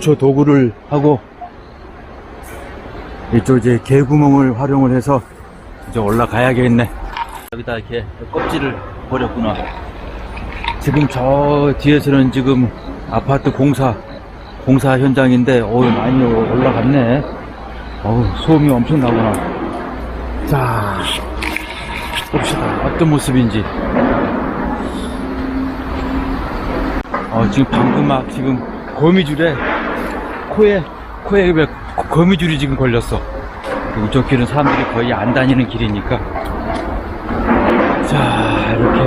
얼초 도구를 하고 이쪽 이제 개구멍을 활용을 해서 이제 올라가야겠네. 여기다 이렇게 껍질을 버렸구나. 지금 저 뒤에서는 지금 아파트 공사 공사 현장인데 어우 많이 올라갔네. 어우 소음이 엄청 나구나. 자 봅시다 어떤 모습인지. 어, 지금 방금 막 지금 거미줄에 코에 코에 왜 거- 거미줄이 지금 걸렸어. 저 길은 사람들이 거의 안 다니는 길이니까. 자 이렇게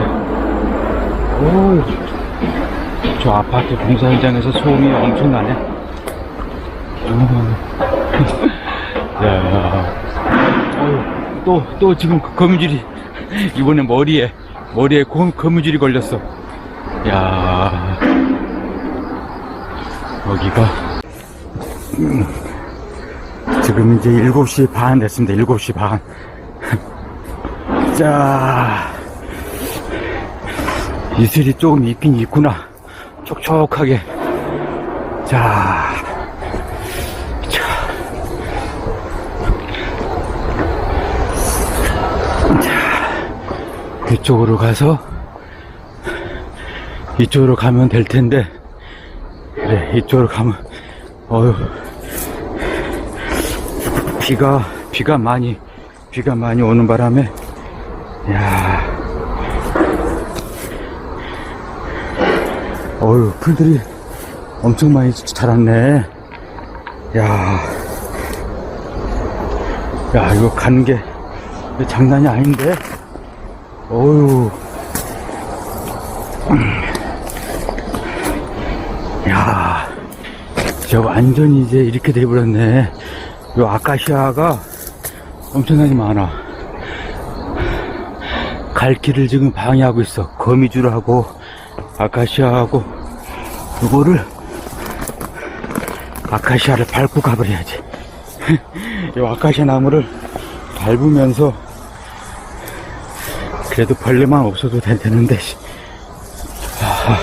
오, 저 아파트 공사 현장에서 소음이 엄청나네. 야, 또, 또 지금 그 거미줄이, 이번에 머리에, 머리에 거, 거미줄이 걸렸어. 야 여기가, 음, 지금 이제 7시 반 됐습니다. 7시 반. 자, 이슬이 조금 있긴 있구나. 촉촉하게. 자, 자. 자, 이쪽으로 가서, 이쪽으로 가면 될 텐데, 그래, 이쪽으로 가면, 어휴, 비가, 비가 많이, 비가 많이 오는 바람에, 야 어휴, 풀들이 엄청 많이 자랐네. 야 야, 이거 가는 게 장난이 아닌데? 어휴. 야, 저 완전히 이제 이렇게 돼버렸네. 요 아카시아가 엄청나게 많아. 갈 길을 지금 방해하고 있어. 거미줄하고, 아카시아하고, 이거를, 아카시아를 밟고 가버려야지. 이 아카시아 나무를 밟으면서, 그래도 벌레만 없어도 되, 되는데, 씨. 아하.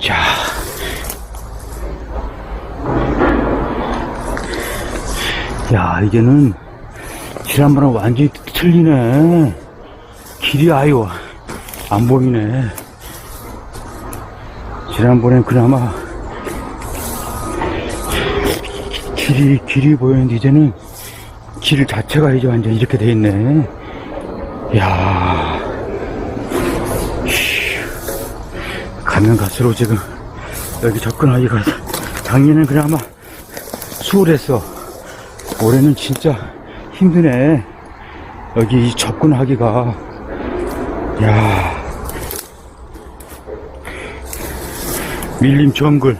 자. 야, 이제는 지난번랑 완전히 틀리네. 길이 아유, 안 보이네. 지난번엔 그나마 길이, 길이 보였는데 이제는 길 자체가 이제 완전 이렇게 돼 있네. 야 휴. 가면 갈수록 지금 여기 접근하기가 작년엔 그나마 수월했어. 올해는 진짜 힘드네. 여기 이 접근하기가. 야 밀림 정글.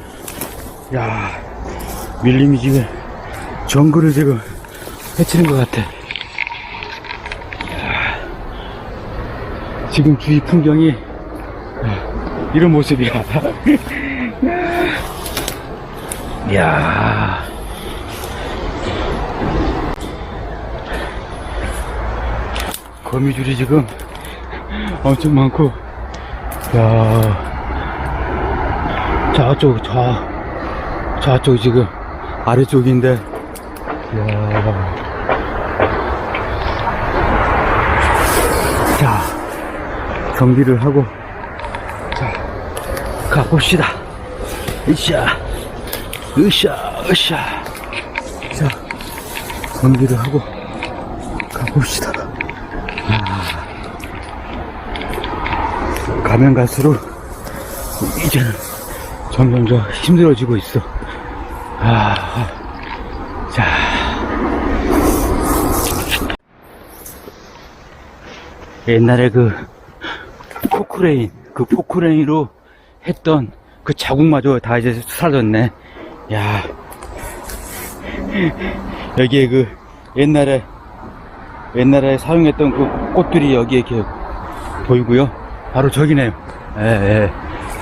야 밀림이 지금 정글을 지금 해치는 것 같아. 야, 지금 주위 풍경이 야, 이런 모습이야. 야 거미줄이 지금 엄청 많고, 야 저쪽, 저, 저쪽 지금 아래쪽인데, 야 자, 정비를 하고, 자, 가봅시다. 으쌰, 으쌰, 으쌰. 자, 정비를 하고, 가봅시다. 가면 갈수록 이제는 점점 더 힘들어지고 있어. 아, 자. 옛날에 그 포크레인, 그 포크레인으로 했던 그 자국마저 다 이제 사라졌네. 야. 여기에 그 옛날에 옛날에 사용했던 그 꽃들이 여기에 이렇게 보이고요. 바로 저기네요. 예, 예.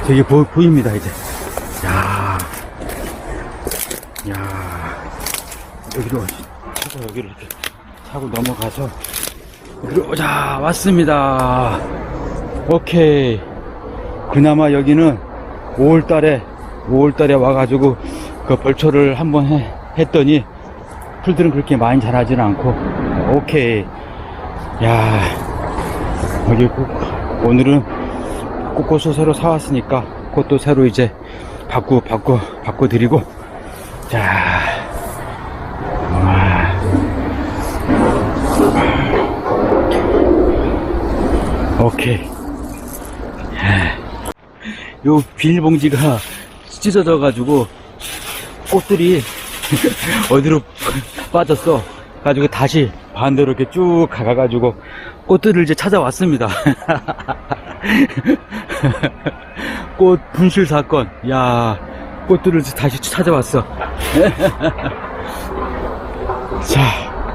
저기 보, 보입니다, 이제. 야 야 여기로, 차고 여기로 이렇게 차고 넘어가서, 여기로, 자, 왔습니다. 오케이. 그나마 여기는 5월 달에, 5월 달에 와가지고 그 벌초를 한번 해- 했더니 풀들은 그렇게 많이 자라지는 않고, 오케이. 야 여기 꼭, 오늘은 꽃꽃을 새로 사왔으니까 꽃도 새로 이제 바꾸, 바꾸, 바꿔드리고, 자. 와. 오케이. 요 비닐봉지가 찢어져가지고 꽃들이 어디로 빠졌어. 가지고 다시 반대로 이렇게 쭉 가가지고 꽃들을 이제 찾아왔습니다. 꽃 분실 사건. 야, 꽃들을 다시 찾아왔어. 자,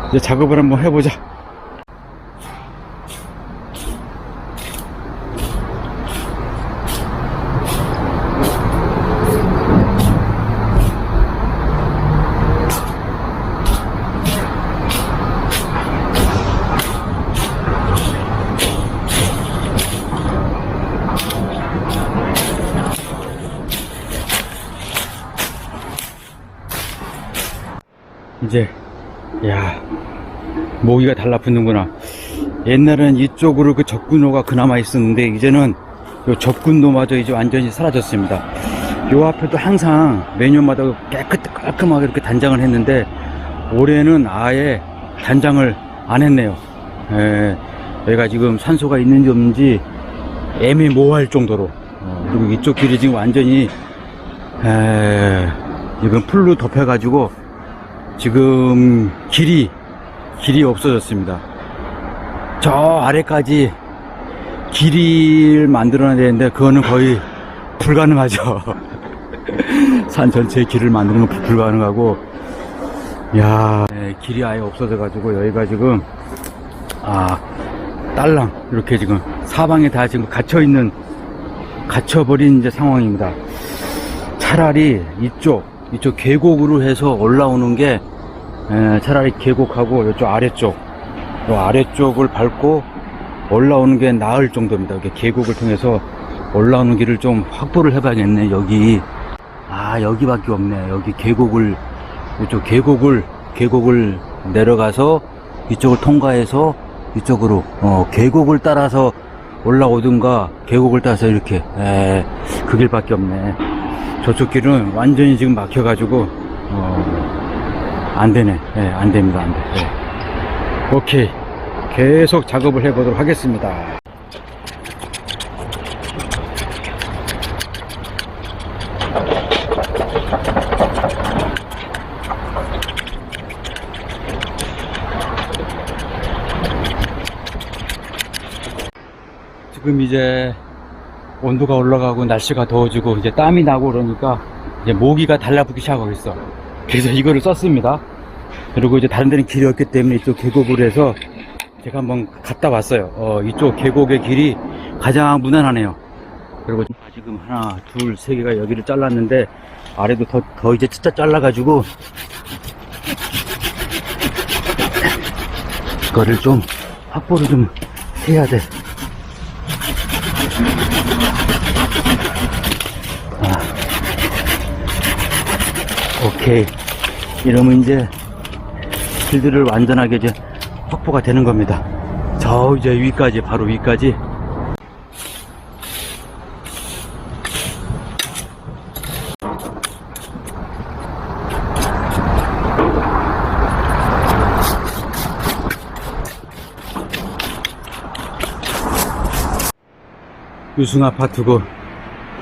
이제 작업을 한번 해보자. 이제 야 모기가 달라붙는구나. 옛날엔 이쪽으로 그 적군호가 그나마 있었는데 이제는 요 적군도마저 이제 완전히 사라졌습니다. 요 앞에도 항상 매년마다 깨끗 깔끔하게 이렇게 단장을 했는데 올해는 아예 단장을 안 했네요. 예, 여기가 지금 산소가 있는지 없는지 애매모호할 정도로. 어, 그리고 이쪽 길이 지금 완전히 에, 지금 풀로 덮여가지고 지금 길이 길이 없어졌습니다. 저 아래까지 길을 만들어야 되는데 그거는 거의 불가능하죠. 산 전체에 길을 만드는 건 불가능하고 야 네, 길이 아예 없어져 가지고 여기가 지금 아 딸랑 이렇게 지금 사방에 다 지금 갇혀 있는 갇혀버린 이제 상황입니다. 차라리 이쪽 이쪽 계곡으로 해서 올라오는 게 에, 차라리 계곡하고 이쪽 아래쪽 요 아래쪽을 밟고 올라오는 게 나을 정도입니다. 이렇게 계곡을 통해서 올라오는 길을 좀 확보를 해봐야겠네. 여기 아 여기밖에 없네. 여기 계곡을 이쪽 계곡을 계곡을 내려가서 이쪽을 통과해서 이쪽으로 어, 계곡을 따라서 올라오든가 계곡을 따라서 이렇게 에, 그 길밖에 없네. 저쪽 길은 완전히 지금 막혀가지고 어, 안 되네. 예, 안 됩니다. 안 돼. 예. 오케이. 계속 작업을 해보도록 하겠습니다. 지금 이제 온도가 올라가고 날씨가 더워지고 이제 땀이 나고 그러니까 이제 모기가 달라붙기 시작하고 있어. 그래서 이거를 썼습니다. 그리고 이제 다른 데는 길이 없기 때문에 이쪽 계곡으로 해서 제가 한번 갔다 왔어요. 어, 이쪽 계곡의 길이 가장 무난하네요. 그리고 지금 하나, 둘, 세 개가 여기를 잘랐는데 아래도 더, 더 이제 진짜 잘라가지고 이거를 좀 확보를 좀 해야 돼. 오케이. 이러면 이제 필드를 완전하게 이제 확보가 되는 겁니다. 저 이제 위까지, 바로 위까지. 유승 아파트고,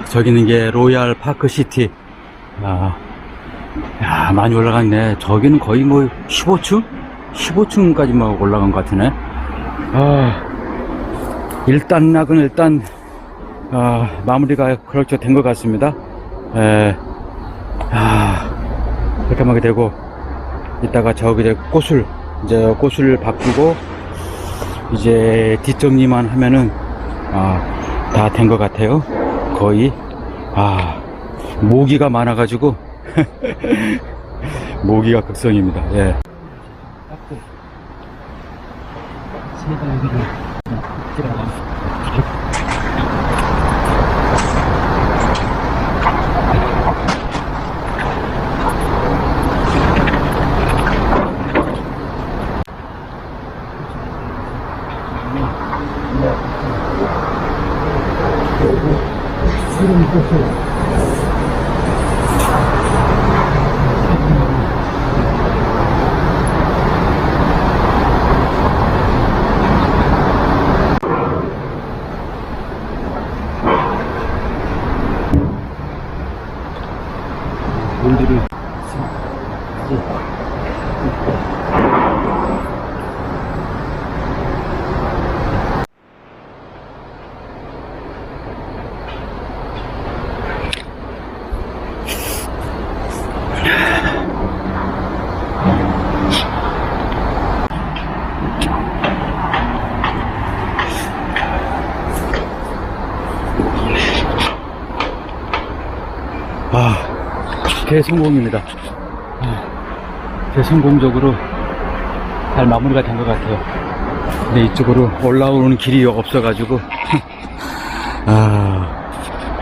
저기는 게 로얄 파크 시티. 아, 야, 많이 올라갔네. 저기는 거의 뭐 15층? 15층까지 막 올라간 것 같으네. 아, 일단 낙은 일단, 아, 마무리가 그렇게 된 것 같습니다. 에, 아, 이렇게 하게 되고, 이따가 저기 이제 꽃을, 이제 꽃을 바꾸고, 이제 뒷정리만 하면은, 아, 다 된 것 같아요. 거의. 아, 모기가 많아가지고, 모기가 극성입니다. 예. 네. 물들이 대성공입니다. 아, 대성공적으로 잘 마무리가 된 것 같아요. 근데 이쪽으로 올라오는 길이 없어가지고, 아,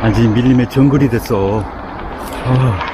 완전히 밀림의 정글이 됐어. 아, 야.